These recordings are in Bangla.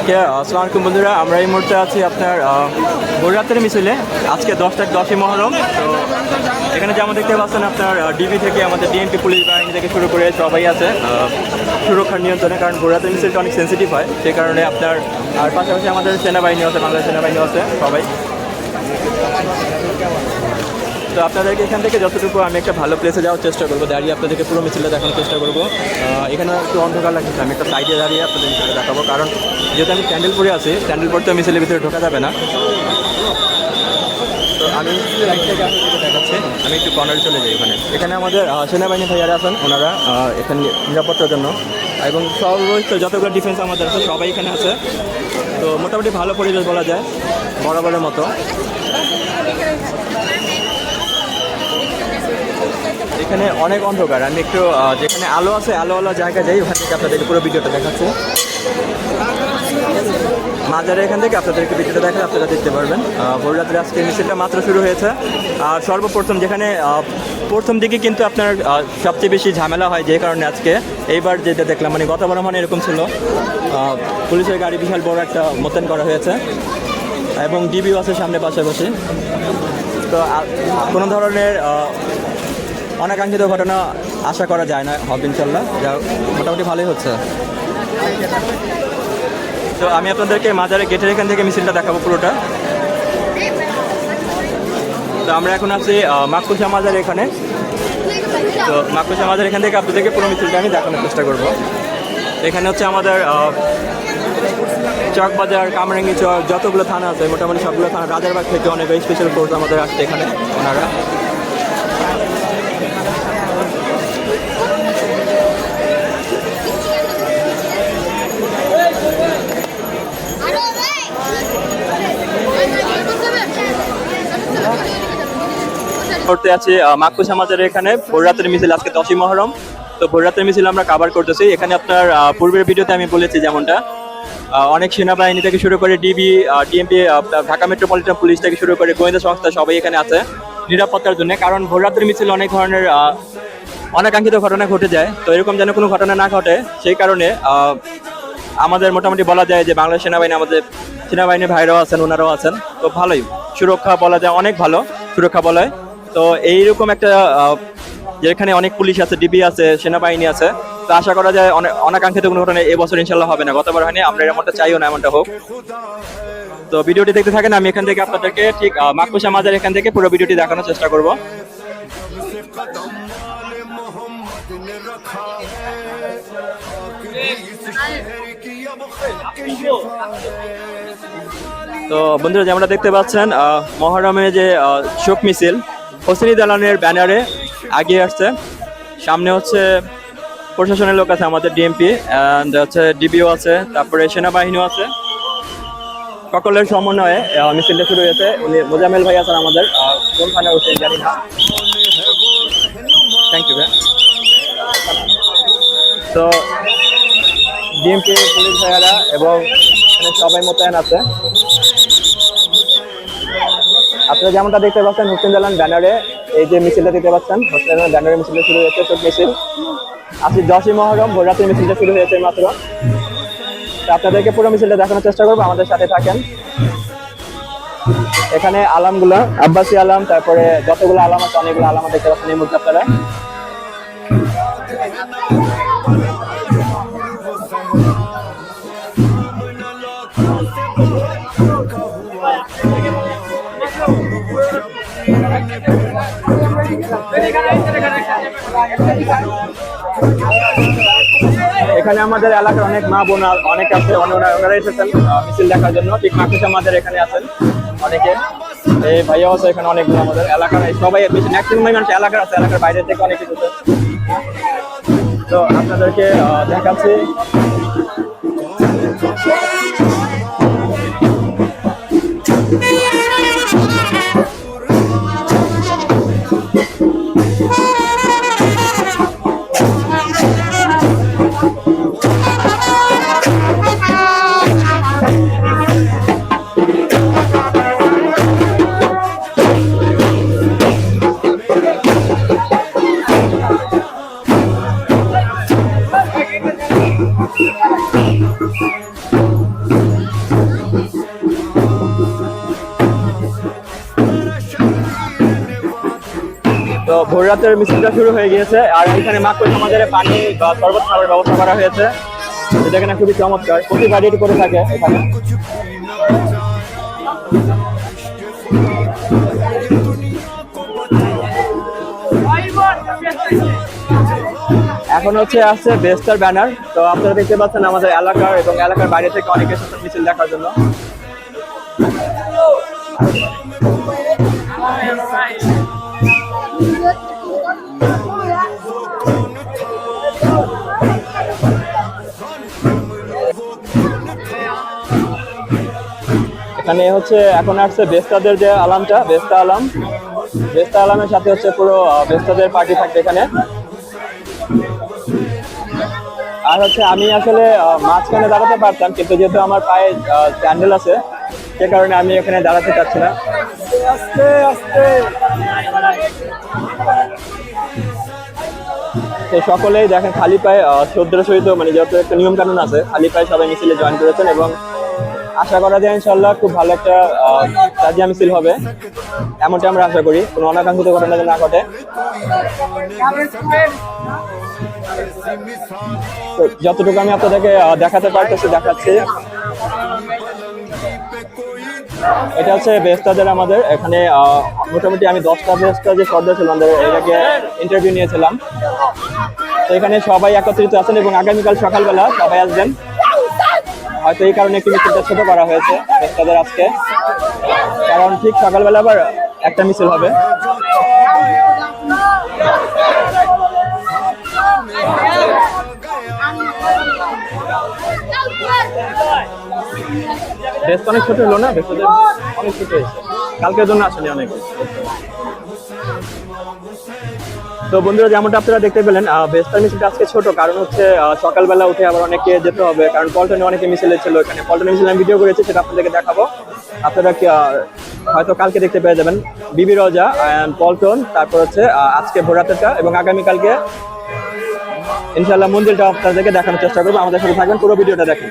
ওকে আসসালামু আলাইকুম বন্ধুরা, আমরা এই মুহূর্তে আছি আপনার ভোররাতের মিছিলে। আজকে দশ তারিখ দশই মহরম, তো এখানে যেমন দেখতে পাচ্ছেন আপনার ডিবি থেকে আমাদের ডিএনপি পুলিশ বাহিনী থেকে শুরু করে সবাই আছে সুরক্ষার নিয়ন্ত্রণে, কারণ ভোররাতের মিছিলটা অনেক সেন্সিটিভ হয়, সেই কারণে আপনার, আর পাশাপাশি আমাদের সেনাবাহিনী আছে, বাংলাদেশ সেনাবাহিনী আছে সবাই। তো আপনাদেরকে এখান থেকে যতটুকু আমি একটা ভালো প্লেসে যাওয়ার চেষ্টা করব, দাঁড়িয়ে আপনাদেরকে পুরো মিছিলটা দেখানোর চেষ্টা করব। এখানে একটু অন্ধকার লাগছে, আমি একটা সাইডে দাঁড়িয়ে আপনাদের মিছিলটা দেখাবো, কারণ যেহেতু আমি স্যান্ডেল পরে আছি স্যান্ডেল পরে তো মিছিলের ভিতরে ঢোকা যাবে না। তো আমি দেখাচ্ছি, আমি একটু কর্নারে চলে যাই এখানে এখানে আমাদের সেনাবাহিনী ভাইয়ারা আছেন, ওনারা এখানে নিরাপত্তার জন্য। এবং সর্বোচ্চ যতগুলো ডিফেন্স আমাদের আছে, সবাই এখানে আছে। তো মোটামুটি ভালো পরিবেশ বলা যায়, বরাবরের মতো। এখানে অনেক অন্ধকার। আমি একটু যেখানে আলো আছে, আলো আলো জায়গা যাই, ওখান থেকে আপনাদেরকে পুরো ভিডিওটা দেখাচ্ছি। মাজারে এখান থেকে আপনাদেরকে ভিডিওটা দেখা আপনারা দেখতে পারবেন। ভোর আজকে মিছিলটা মাত্র শুরু হয়েছে। আর সর্বপ্রথম যেখানে প্রথম দিকে কিন্তু আপনার সবচেয়ে বেশি ঝামেলা হয় যে কারণে আজকে। এইবার যেটা দেখলাম মানে গতবার মানে এরকম ছিল। পুলিশের গাড়ি বিশাল বড় একটা মোতায়েন করা হয়েছে। এবং ডিবিও আছে সামনে পাশাপাশি। তো কোনো ধরনের অনাকাঙ্ক্ষিত ঘটনা আশা করা যায় না, হবে ইনশাল্লাহ যা মোটামুটি ভালোই হচ্ছে। তো আমি আপনাদেরকে মাজারে গেটের এখান থেকে মিছিলটা দেখাবো পুরোটা। তো আমরা এখন আছি মাকুসা মাজার এখানে। তো মাকুসা মাজার এখান থেকে আপনাদেরকে পুরো মিছিলটা আমি দেখানোর চেষ্টা করব। এখানে হচ্ছে আমাদের চকবাজার, কামরাঙ্গি চক, যতগুলো থানা আছে, মোটামুটি সবগুলো থানা, রাজারবাগ থেকে অনেক স্পেশাল ফোর্স আমাদের আসছে এখানে, ওনারা। করতে আছি মাকুসা মাজারের এখানে ভোররাতের মিছিল, আজকে দশই মহরম। তো ভোররাতের মিছিল আমরা কাভার করতেছি এখানে আপনার পূর্বের ভিডিওতে আমি বলেছি যেমনটা। অনেক সেনাবাহিনী থেকে শুরু করে DB DMP Dhaka metropolitan police থেকে শুরু করে গোয়েন্দা সংস্থা সবাই এখানে আছে নিরাপত্তার জন্য। কারণ ভোর ভোররাতের মিছিল অনেক ধরনের অনাকাঙ্ক্ষিত ঘটনা ঘটে যায়। তো এরকম যেন কোনো ঘটনা না ঘটে, সেই কারণে আমাদের মোটামুটি বলা যায় যে বাংলাদেশ সেনাবাহিনী, আমাদের সেনাবাহিনীর ভাইরাও আছেন, ওনারাও আছেন। তো ভালোই। সুরক্ষা বলা যায় অনেক ভালো, সুরক্ষা বলয়। তো এইরকম একটা যেখানে অনেক পুলিশ আছে, ডিবি আছে, সেনাবাহিনী আছে, তো আশা করা যায় অনেক অনাকাঙ্ক্ষিত কোনো ঘটনা এবছর ইনশাল্লাহ হবে না। গতবার হয়নি, আমরা এমনটা চাইও না এমনটা হোক। তো ভিডিওটি দেখতে থাকেন, আমি এখান থেকে আপনাদেরকে ঠিক মাকুসা মাজার এখান থেকে পুরো ভিডিওটি দেখানোর চেষ্টা করব। তো বন্ধুরা, যেমনটা দেখতে পাচ্ছেন মহরমে যে শোক মিছিল হোসেনি দালানের ব্যানারে আগিয়ে আসছে। সামনে হচ্ছে প্রশাসনের লোক আছে আমাদের ডিএমপি অ্যান্ড হচ্ছে ডিবিও আছে, তারপরে সেনাবাহিনীও আছে। সকলের সমন্বয়ে মিছিলটা শুরু হয়েছে। উনি মোজামেল ভাই আছেন আমাদের কোন জানি না। থ্যাংক ইউ তো ডিএমপি পুলিশ ভাইয়ারা এবং সবাই মোতায়েন আছে। আপনারা যেমনটা দেখতে পাচ্ছেন হোসেন জালান ব্যানারে এই যে মিছিলটা দেখতে পাচ্ছেন হোসেন জালান ব্যানারে মিছিলটা শুরু হয়েছে, চোখ মিছিল। আজকে দশই মহরম ভোররাতের মিছিলটা শুরু হয়েছে মাত্র। আপনাদেরকে পুরো মিছিলটা দেখানোর চেষ্টা করব, আমাদের সাথে থাকেন। এখানে আলামগুলো, আব্বাসী আলাম, তারপরে যতগুলো আলাম আছে, অনেকগুলো আলাম দেখতে পাচ্ছেন এই মুহূর্তে আপনারা। এখানে আমাদের এলাকার অনেক মা বোন অনেক আছে, অনেক ওনারা এসেছেন মিছিল দেখার জন্য। ঠিক মাকুসা আমাদের এখানে আছেন অনেকে। এই ভাইয়াও আছে এখানে অনেকগুলো আমাদের এলাকার। সবাই বেশি ম্যাক্সিমাম মানুষ এলাকার আছে, এলাকার বাইরে থেকে অনেক কিছু তো আপনাদেরকে দেখাচ্ছি। রাতের মিছিলটা শুরু হয়ে গিয়েছে আর এখানে মাত্র সমাজের পানি বা শরবত খাবার ব্যবস্থা করা হয়েছে। এটা এখানে খুবই চমৎকার। প্রতি গাড়ি করে থাকে এখানে। এখন হচ্ছে আসছে বেস্টার ব্যানার। তো আপনারা দেখতে পাচ্ছেন আমাদের এলাকার এবং এলাকার বাইরে থেকে অনেকে এসেছেন মিছিল দেখার জন্য। এখানে হচ্ছে এখন আসছে বেস্তাদের যে আলামটা, বেস্তা আলাম। বেস্তা আলামের সাথে হচ্ছে পুরো বেস্তাদের পার্টি থাকবে এখানে। আর হচ্ছে আমি আসলে মাঝখানে দাঁড়াতে পারতাম, কিন্তু যেহেতু আমার পায়ে স্যান্ডেল আছে, সে কারণে আমি এখানে দাঁড়াতে চাচ্ছি না। আস্তে আস্তে। তো সকলেই দেখেন, খালি পায়ে শ্রদ্ধার সহিত মানে যত একটা নিয়ম কানুন আছে, খালি পায়ে সবাই মিছিলে জয়েন করেছেন এবং আশা করা যায় ইনশাল্লাহ খুব ভালো একটা তাজিয়া মিছিল হবে। এমনটা আমরা আশা করি। কোনো অনাকাঙ্ক্ষিত ঘটনা যেন না ঘটে। যতটুকু আমি আপনাদেরকে দেখাতে পারতেছি, দেখাচ্ছি। এটা হচ্ছে বেস্তাদের আমাদের। এখানে মোটামুটি আমি দশটা বেস্তা যে সর্দার ছিলাম আমাদের এটাকে ইন্টারভিউ নিয়েছিলাম। তো এখানে সবাই একত্রিত আছেন এবং আগামীকাল সকালবেলা সবাই আসবেন। হয়তো এই কারণে একটু মিছিলটা ছোট করা হয়েছে বেস্তাদের আজকে। কারণ ঠিক সকালবেলা আবার একটা মিছিল হবে। বেস্ট অনেক ছোট হলো না? বেস্তাদের অনেক ছোট হয়েছে। কালকের জন্য আসেনি অনেক। তো বন্ধুরা, যেমনটা আপনারা দেখতে পেলেন বেস্তার মিছিলটা আজকে ছোট। কারণ হচ্ছে সকালবেলা উঠে আবার অনেকে যেতে হবে। কারণ পল্টনে অনেকে মিছিলে ছিল এখানে পল্টনে মিছিল আমি ভিডিও করেছি, সেটা আপনাদেরকে দেখাবো। আপনারা হয়তো কালকে দেখতে পেয়ে যাবেন। বিবি রজা and পল্টন তারপর হচ্ছে আজকে ভোরাতেরটা এবং আগামীকালকে ইনশাল্লাহ মন্দিরটা আপনাদেরকে দেখানোর চেষ্টা করব। আমাদের সাথে থাকবেন, পুরো ভিডিওটা দেখেন।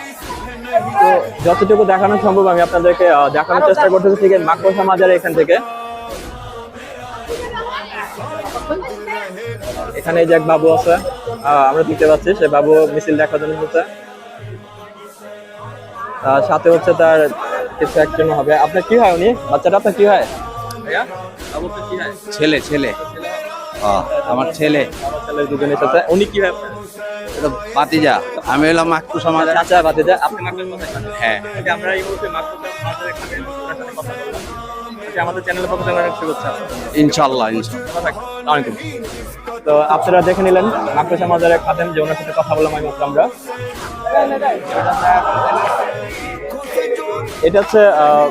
তো যতটুকু দেখানো সম্ভব আমি আপনাদেরকে দেখানোর চেষ্টা করতেছি ঠিক মাকড়সা মাজারে এখান থেকে। এখানে এই যে এক বাবু আছে আমরা দেখতে পাচ্ছি সে বাবু মিছিল দেখার জন্য আহ, সাথে হচ্ছে তার কিছু একজন হবে। আপনার কি হয় উনি? বাচ্চাটা আপনার কি হয়? ছেলে ছেলে। আমার ছেলে। দুজন এসেছে। উনি কি হয় বাতিজা আমি হলাম মাকটু সমাজ চাচা বাতিজা আপনি হ্যাঁ। আমরা এই মুহূর্তে আমাদের চ্যানেলের পক্ষ থেকে অনেক শুভেচ্ছা। ইনশাল্লাহ ইনশাল্লাহ। তো আপনারা দেখে নিলেন মাকড়সা মাজারে খাতেন যে ওনার সাথে কথা বললাম মাত্র আমরা। এটা হচ্ছে আহ,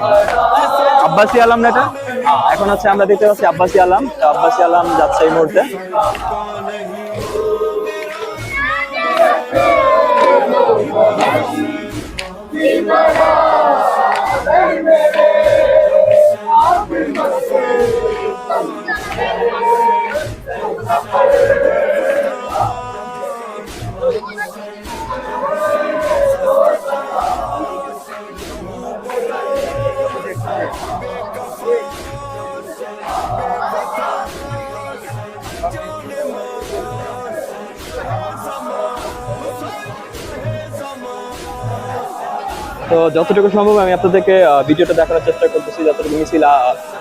আব্বাসি আলম না এটা? এখন হচ্ছে আমরা দেখতে পাচ্ছি আব্বাসি আলম। তো আব্বাসি আলম যাচ্ছে এই মুহূর্তে। তো যতটুকু সম্ভব আমি আপনাদেরকে ভিডিওটা দেখানোর চেষ্টা করতেছি, যতটুকু মিছিল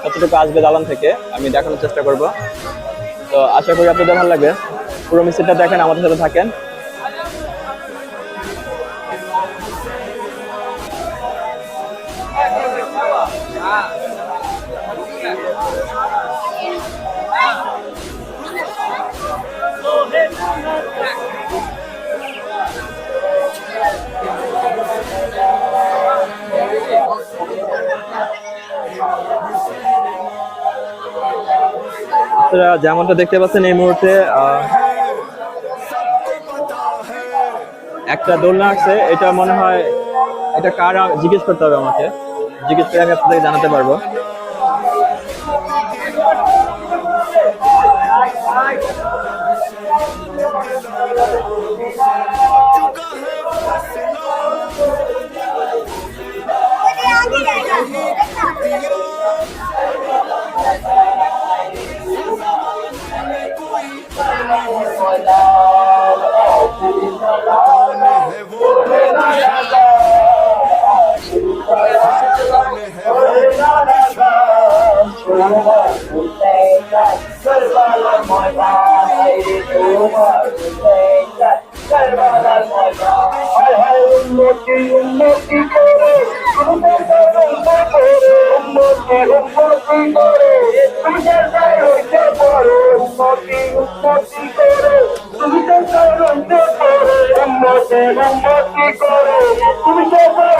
যতটুকু আসবে দালান থেকে, আমি দেখানোর চেষ্টা করব। তো আশা করি আপনাদের ভালো লাগবে। পুরো মিছিলটা দেখেন, আমাদের সাথে থাকেন। আপনারা যেমনটা দেখতে পাচ্ছেন এই মুহূর্তে একটা দোলনা আছে। এটা মনে হয়, এটা কার জিজ্ঞেস করতে হবে আমাকে। জিজ্ঞেস করে আমি আপনাদের জানাতে পারব। উন্নতি উন্নতি করে উন্নতি উন্নতি করে তুমি সরকার হইতে পারো উন্নতি উন্নতি করে তুমি সরকার তুমি সরকার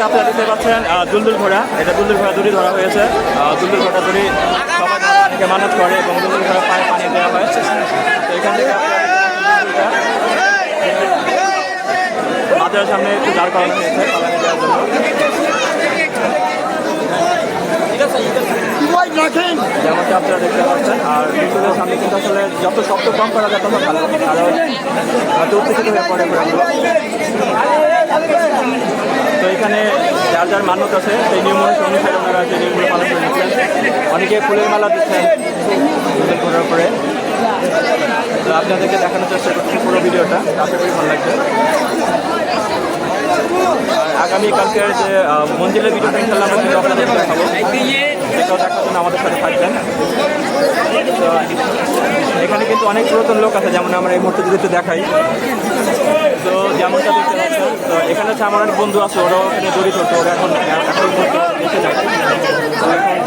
এটা আপনারা দেখতে পাচ্ছেন দুলদুল ঘোড়া। এটা দুলদুল ঘোড়া দড়ি ধরা হয়েছে। দুলদুল ঘোড়া দড়ি সবাই অনেকে মানত করে এবং দুলদুল ঘোড়া পায়ে পানি দেওয়া হয়। তো এখান থেকে মাথার সামনে একটু দাঁড় করানো হয়েছে, পালানি দেওয়ার জন্য। যেমনটা আপনারা দেখতে পাচ্ছেন, আর দুলদুলের সামনে কিন্তু আসলে যত শব্দ কম করা যায় তত ভালো। কারণ হয়তো উত্তেজিত হয়ে পড়ে তো এখানে যার যার মান্যত আছে, সেই নিয়ম অনুসারে ওনারা সেই নিয়মগুলো পালন করে নিচ্ছেন। অনেকে ফুলের মালা দিচ্ছেন ফুলের ঘোরার পরে। তো আপনাদেরকে দেখানোর চেষ্টা করছি পুরো ভিডিওটা, আশা করি ভালো লাগবে। আর আগামীকালকের যে মন্দিরের ভিডিওটা ইনশাল্লাহ আমরা কিন্তু আপনাদেরকে দেখাবো। সেটাও দেখার জন্য আমাদের সাথে থাকবেন। তো এখানে কিন্তু অনেক পুরাতন লোক আছে, যেমন আমরা এই মুহূর্তে যদি একটু দেখাই। তো যেমনটা দেখতে তো এখানে হচ্ছে আমার অনেক বন্ধু আছে ওরাও এখানে জড়িত তো ওরা এখন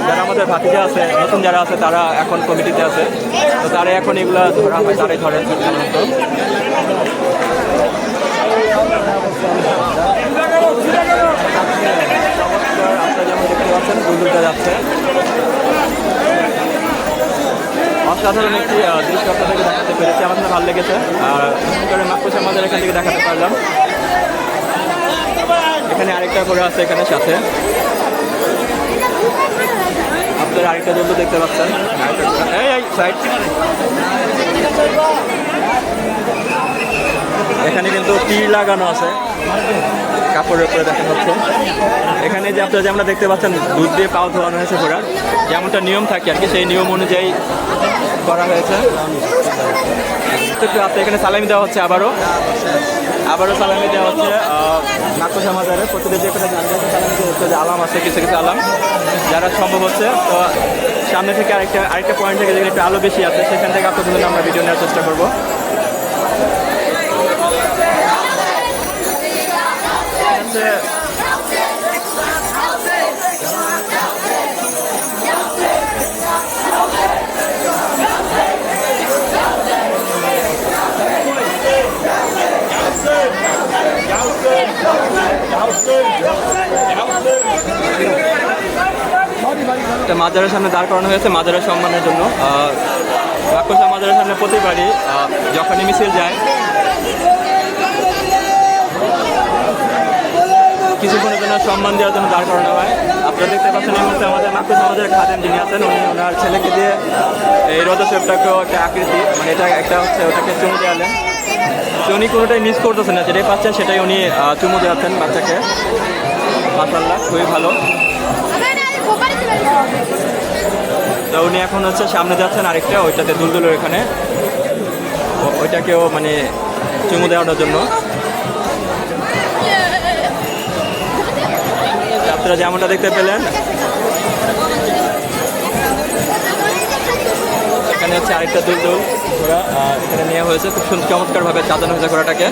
যারা আমাদের ভাতিজা আছে নতুন যারা আছে তারা এখন কমিটিতে আছে তো তারা এখন এগুলা ধরা হয় তারাই ধরে আপনারা যেমন দেখতে পাচ্ছেন দুলদুলটা যাচ্ছে অসাধারণ একটি দৃশ্য আপনাদেরকে দেখাতে পেরেছি। আমার ভালো লেগেছে। আর করে মাকুশ আমাদের এখান থেকে দেখাতে পারলাম। এখানে আরেকটা করে আছে এখানে সাথে। আপনারা আরেকটা জন্তু দেখতে পাচ্ছেন। এখানে কিন্তু তীর লাগানো আছে। কাপড়ের উপরে দেখা যাচ্ছে এখানে যে আপনারা যে আমরা দেখতে পাচ্ছেন, দুধ দিয়ে পাও ধোয়ানো হয়েছে ঘোড়ার। যেমনটা নিয়ম থাকে আর কি, সেই নিয়ম অনুযায়ী করা হয়েছে। আপনার এখানে সালামি দেওয়া হচ্ছে আবারও। আবারও সালামি দেওয়া হচ্ছে নাকশ আমাদের প্রতিদিন যে সালামি দেওয়া হচ্ছে যে আলাম আছে, কিছু কিছু আলাম। যারা সম্ভব হচ্ছে, তো সামনে থেকে আরেকটা আরেকটা পয়েন্ট থেকে যেখানে একটু আলো বেশি আছে, সেখান থেকে আপনাদের জন্য আমরা ভিডিও নেওয়ার চেষ্টা করব। মাজারের সামনে দাঁড় করানো হয়েছে মাজারের সম্মানের জন্য। রাক্ষসা মাজারের সামনে প্রতিবারই যখনই মিছিল যায় কিছুক্ষণের জন্য সম্মান দেওয়ার জন্য দাঁড় করানো হয়। আপনারা দেখতে পাচ্ছেন এই মুহূর্তে আমাদের মাকুস আমাদের খাদেন যিনি আছেন, উনি ওনার ছেলেকে দিয়ে এই রথোৎসবটাকেও একটা আকৃতি মানে এটা একটা হচ্ছে ওটাকে চুমু দেওয়ালেন উনি কোনোটাই মিস করতেছেন না, যেটাই পাচ্ছেন সেটাই উনি চুমু দেওয়াচ্ছেন বাচ্চাকে। মাসাল্লাহ খুবই ভালো। তো উনি এখন হচ্ছে সামনে যাচ্ছেন আরেকটা, ওইটাতে দুলদুলের এখানে। ওইটাকেও মানে চুমু দেওয়ানোর জন্য। আপনারা যেমনটা দেখতে পেলেন। এখানে হচ্ছে আরেকটা দুল দুল ঘোড়া এখানে নেওয়া হয়েছে। খুব সুন্দর চমৎকারভাবে সাজানো হয়েছে ঘোড়াটাকে।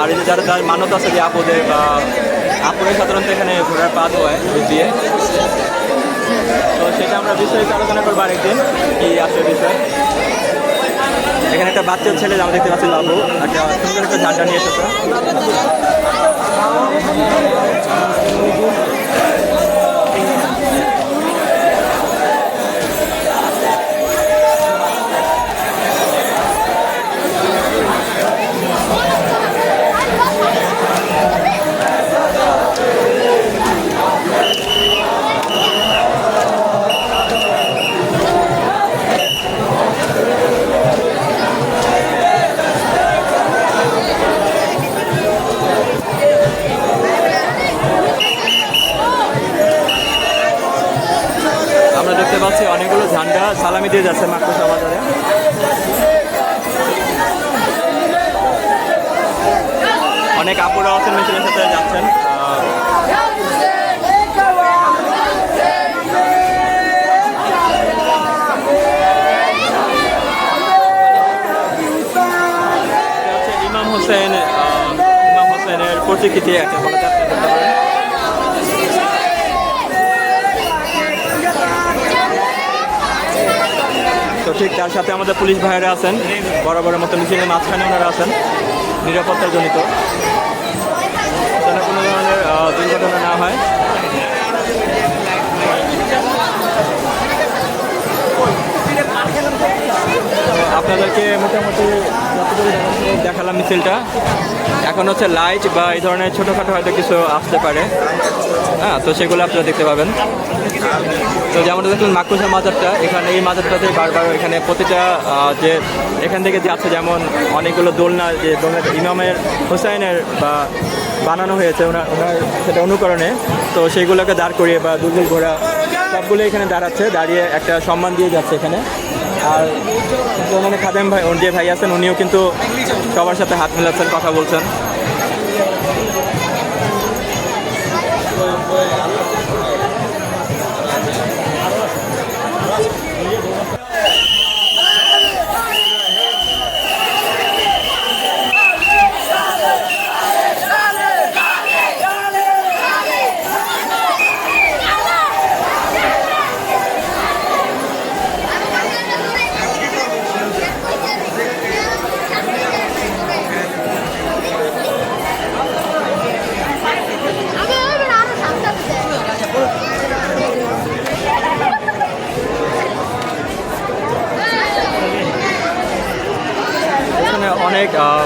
আর এই যে যারা তার মানত আছে যে আপুদের, বা আপুরে সাধারণত এখানে ঘোড়ার পা দুধ দিয়ে। তো সেটা আমরা বিস্তারিত আলোচনা করব আরেকদিন, কি আসলে বিষয়। এখানে একটা বাচ্চা ছেলে, আমরা দেখতে পাচ্ছি বাবু একটা সুন্দর একটা ঝান্ডা নিয়ে এসেছে। আমরা তো ঠিক তার সাথে আমাদের পুলিশ ভাইয়েরা আছেন, বরাবরের মতো মিছিলের মাঝখানে ওনারা আছেন, নিরাপত্তাজনিত। যেন কোনো ধরনের দুর্ঘটনা না হয় তো আপনাদেরকে মোটামুটি দেখালাম মিছিলটা, এখন হচ্ছে লাইট বা এই ধরনের ছোটোখাটো হয়তো কিছু আসতে পারে। হ্যাঁ তো সেগুলো আপনারা দেখতে পাবেন। তো যেমন দেখলেন মাকুসা মাজারটা, এখানে এই মাজারটাতে বারবার এখানে প্রতিটা যে এখান থেকে যাচ্ছে যেমন অনেকগুলো দোলনা, যে দোলনা ইমামের হোসাইনের, বা বানানো হয়েছে ওনার ওনার সেটা অনুকরণে, তো সেইগুলোকে দাঁড় করিয়ে বা দুলদুল ঘোড়া সবগুলো এখানে দাঁড়াচ্ছে, দাঁড়িয়ে একটা সম্মান দিয়ে যাচ্ছে এখানে। আর মানে খাদেম ভাই যে ভাই আছেন, উনিও কিন্তু সবার সাথে হাত মেলাচ্ছেন, কথা বলছেন আমি ওইবার আরও সামনে এখানে অনেক আহ,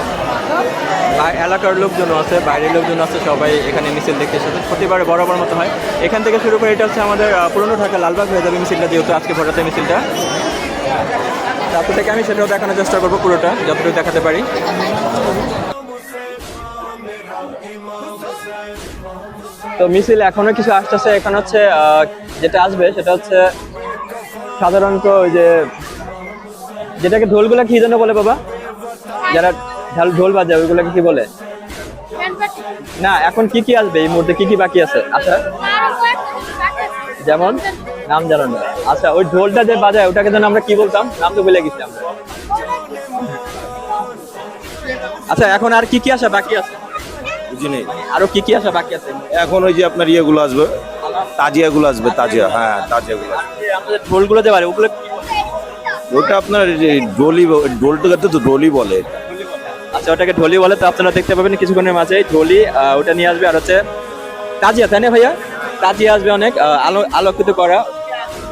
বা- এলাকার লোকজন আছে, বাইরের লোকজন আছে, সবাই এখানে মিছিল দেখতে এসেছে। প্রতিবারে বরাবর মতো হয়। এখান থেকে শুরু করে এটা হচ্ছে আমাদের পুরনো ঢাকা লালবাগ হয়ে যাবে মিছিলটা যেহেতু আজকে ভোটাতে মিছিলটা। তারপর থেকে আমি সেটাও দেখানোর চেষ্টা করব পুরোটা, যতটুকু দেখাতে পারি। তো মিছিল এখনও কিছু আসতেছে, এখন হচ্ছে যেটা আসবে সেটা হচ্ছে সাধারণত ওই যে, যেটাকে ঢোলগুলা কি যেন বলে বাবা? যারা ঢোল বাজে ওইগুলোকে কি বলে? না এখন কি কি আসবে? এই মুহূর্তে কি কি বাকি আছে? আচ্ছা। যেমন নাম জানো না আচ্ছা ওই ঢোলটা যে বাজায় ওটাকে যেন আমরা কি বলতাম? নাম তো ভুলে গেছি আমরা। আচ্ছা এখন আর কি কি আসা বাকি আছে? বুঝি নেই। আরও কি কি আসা বাকি আছে? এখন ওই যে আপনার ইয়েগুলো আসবে। তাজিয়াগুলো আসবে তাজিয়া। হ্যাঁ তাজিয়াগুলো আমাদের ঢোলগুলো যে বাজে ওগুলো ওটা আপনার যে ডোলি ডোলটাকে তো ডোলি বলে। আচ্ছা ওটাকে ঢোলি বলে তো আপনারা দেখতে পাবেন কিছুক্ষণের মাঝে ঢোলি ওটা নিয়ে আসবে আর হচ্ছে তাজিয়া তাই না ভাইয়া? তাজিয়া আসবে অনেক আলো আলোকিত করা।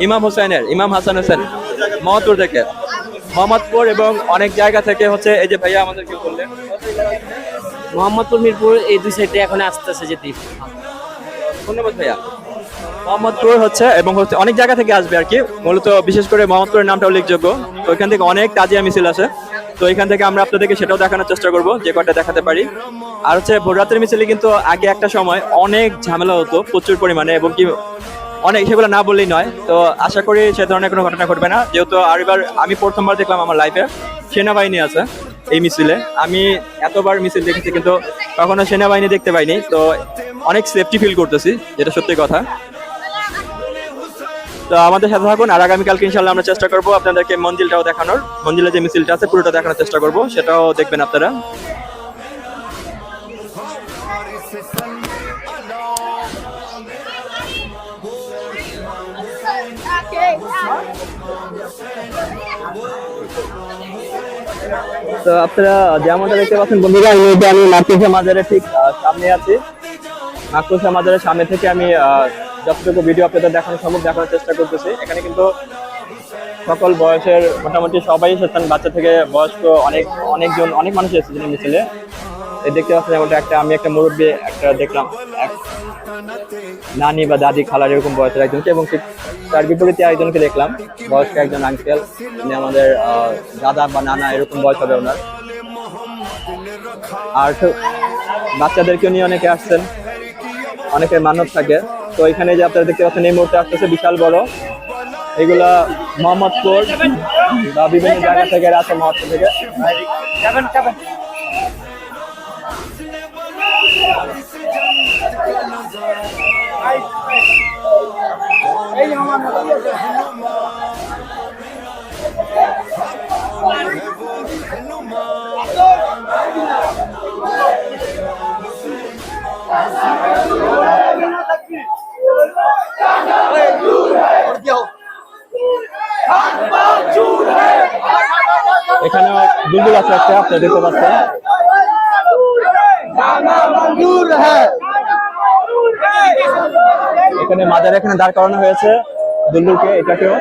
ইমাম হোসেনের ইমাম হাসান হোসেন মোহাম্মদপুর থেকে। মোহাম্মদপুর এবং অনেক জায়গা থেকে হচ্ছে এই যে ভাইয়া আমাদের কি বললেন। মোহাম্মদপুর মিরপুর এই দুই সাইডে এখন আসতেছে যেতে ধন্যবাদ ভাইয়া। মোহাম্মদপুর হচ্ছে এবং হচ্ছে অনেক জায়গা থেকে আসবে আর কি। মূলত বিশেষ করে মোহাম্মদপুরের নামটা উল্লেখযোগ্য। তো এখান থেকে অনেক তাজিয়া মিছিল আছে তো এখান থেকে আমরা আপনাদেরকে সেটাও দেখানোর চেষ্টা করব, যে কটা দেখাতে পারি। আর হচ্ছে ভোররাতের মিছিলে কিন্তু আগে একটা সময় অনেক ঝামেলা হতো প্রচুর পরিমাণে এবং কি অনেক সেগুলো না বললেই নয়। তো আশা করি সে ধরনের কোনো ঘটনা ঘটবে না। যেহেতু আর এবার আমি প্রথমবার দেখলাম আমার লাইফে সেনাবাহিনী আছে এই মিছিলে। আমি এতবার মিছিল দেখেছি কিন্তু কখনো সেনাবাহিনী দেখতে পাইনি। তো অনেক সেফটি ফিল করতেছি, যেটা সত্যি কথা। তো আমাদের সাথে থাকুন, আর আগামীকালকে ইনশাল্লাহ আমরা চেষ্টা করব আপনাদেরকে মঞ্জিলটাও দেখানোর। মঞ্জিলে যে মিছিলটা আছে, পুরোটা দেখানোর চেষ্টা করব, সেটাও দেখবেন আপনারা। তো আপনারা যেমনটা দেখতে পাচ্ছেন, বন্ধুরা, এই আমি মাকড়সা ঠিক সামনে আছি। মাকড়সা মাজারের সামনে থেকে আমি যতটুকু ভিডিও আপনাদের দেখানো সম্ভব, দেখানোর চেষ্টা করতেছি। এখানে কিন্তু সকল বয়সের, মোটামুটি সবাই এসেছেন। বাচ্চা থেকে বয়স্ক অনেক, অনেকজন, অনেক মানুষ এসেছেন এই মিছিলে। এই দেখতে পাচ্ছেন যেমনটা একটা, আমি একটা মুরব্বী একটা দেখলাম। নানি বা দাদি খালার এরকম বয়সের একজনকে এবং ঠিক তার বিপরীতে একজনকে দেখলাম। বয়স্ক একজন আঙ্কেল উনি আমাদের দাদা বা নানা এরকম বয়স হবে ওনার। আর বাচ্চাদেরকে নিয়ে অনেকে আসছেন। অনেকের মানব থাকে। তো এখানে যে আপনারা দেখতে পাচ্ছেন, এই মুহূর্তে আসতেছে বিশাল বড়। এগুলা মোহাম্মদপুর বা বিভিন্ন জায়গা থেকে আছে মোহাম্মদপুর থেকে। এখানে দুলদুল আছে একটা, আপনারা দেখতে পাচ্ছেন। এখানে মাদার এখানে দাঁড় করানো হয়েছে দুলদুলকে, এটাকেও।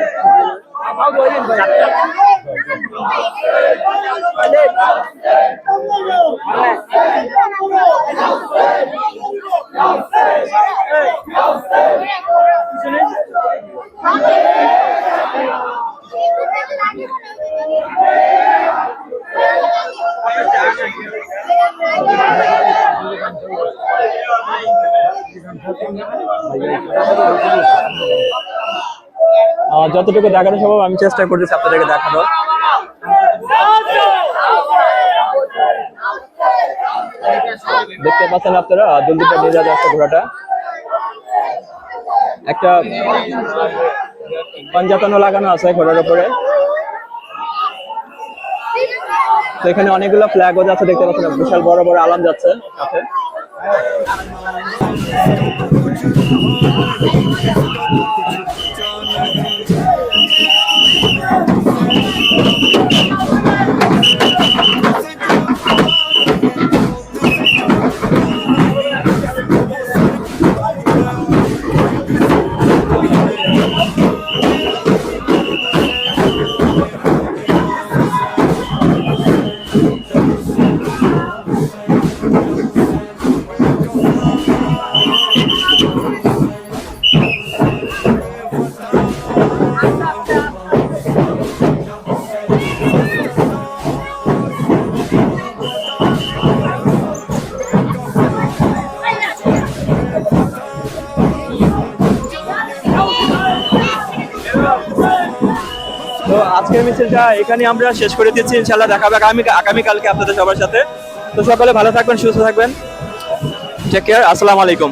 যতটুকু দেখানো সম্ভব আমি চেষ্টা করতেছি আপনাদেরকে দেখানোর। দেখতে পাচ্ছেন আপনারা দুলদুলটা নিয়ে যাচ্ছে ঘোড়াটা। একটা পাঞ্জাতনও লাগানো আছে ঘোড়ার উপরে। তো এখানে অনেকগুলো ফ্ল্যাগও যাচ্ছে, দেখতে পাচ্ছেন, বিশাল বড় বড় আলাম যাচ্ছে তো আজকের এখানে আমরা শেষ করে দিচ্ছি ইনশাল্লাহ দেখা হবে আগামী কালকে আপনাদের সবার সাথে। তো সকলে ভালো থাকবেন, সুস্থ থাকবেন। টেক কেয়ার আসসালামু আলাইকুম।